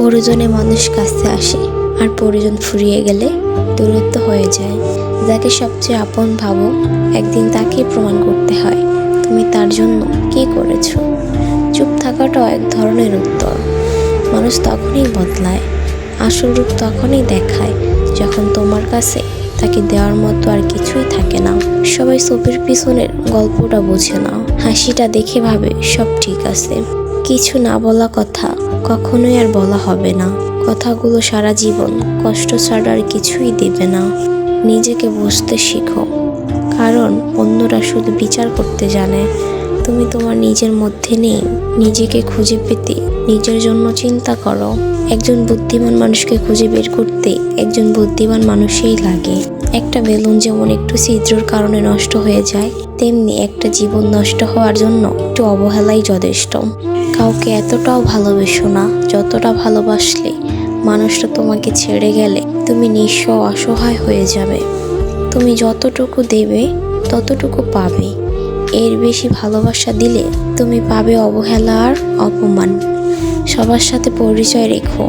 প্রয়োজনে মানুষ কাছে আসে আর প্রয়োজন ফুরিয়ে গেলে দূরত্ব হয়ে যায়। যাকে সবচেয়ে আপন ভাবো একদিন তাকে প্রমাণ করতে হয়, তুমি তার জন্য কী করেছ? চুপ থাকাটাও এক ধরনের উত্তর। মানুষ তখনই বদলায়, আসল রূপ তখনই দেখায় যখন তোমার কাছে তাকে দেওয়ার মতো আর কিছুই থাকে না। সবাই চোখের পিছনের গল্পটা বোঝে না, হাসিটা দেখে ভাবে সব ঠিক আছে। কিছু না বলা কথা কখনোই আর বলা হবে না। কথাগুলো সারা জীবন কষ্ট ছাড়া আর কিছুই দেবে না। নিজেকে বুঝতে শিখো। কারণ অন্যরা শুধু বিচার করতে জানে। তুমি তোমার নিজের মধ্যে নেই। নিজেকে খুঁজে পেতে নিজের জন্য চিন্তা করো। একজন বুদ্ধিমান মানুষকে খুঁজে বের করতে একজন বুদ্ধিমান মানুষই লাগে। একটা বেলুন যেমন একটু ছিদ্রর কারণে নষ্ট হয়ে যায়, তেমনি একটা জীবন নষ্ট হওয়ার জন্য একটু অবহেলাই যথেষ্ট। কাউকে এতটাও ভালোবেসো না যতটা ভালোবাসলে মানুষটা তোমাকে ছেড়ে গেলে তুমি নিঃস্ব অসহায় হয়ে যাবে। তুমি যতটুকু দেবে, ততটুকু পাবে। এর বেশি ভালোবাসা দিলে তুমি পাবে অবহেলা আর অপমান। সবার সাথে পরিচয় রেখো,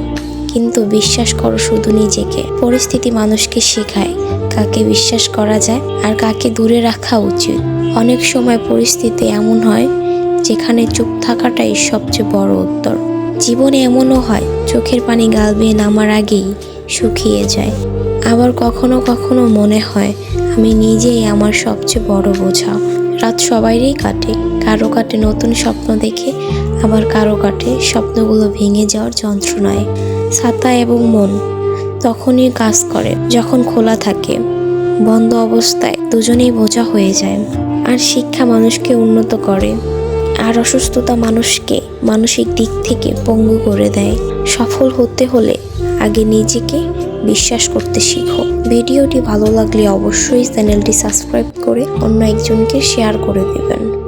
কিন্তু বিশ্বাস করো শুধু নিজেকে। পরিস্থিতি মানুষকে শেখায় কাকে বিশ্বাস করা যায় আর কাকে দূরে রাখা উচিত। অনেক সময় পরিস্থিতি এমন হয় যেখানে চুপ থাকাটাই সবচেয়ে বড় উত্তর। জীবনে এমনও হয়, চোখের পানি গাল বেয়ে নামার আগেই শুকিয়ে যায়। আবার কখনো কখনো মনে হয়, আমি নিজেই আমার সবচেয়ে বড় বোঝা। রাত সবাইরই কাটে, কারও কাটে নতুন স্বপ্ন দেখে, আবার কারও কাটে স্বপ্নগুলো ভেঙে যাওয়ার যন্ত্রণায়। ছাতা এবং মন তখনই কাজ করে, যখন খোলা থাকে, বন্ধ অবস্থায় দুজনেই বোঝা হয়ে যায়। আর শিক্ষা মানুষকে উন্নত করে। আর অসুস্থতা মানুষকে মানসিক দিক থেকে পঙ্গু করে দেয়। সফল হতে হলে আগে নিজেকে বিশ্বাস করতে শিখো। ভিডিওটি ভালো লাগলে অবশ্যই চ্যানেলটি সাবস্ক্রাইব করে অন্য একজনকে শেয়ার করে দেবেন।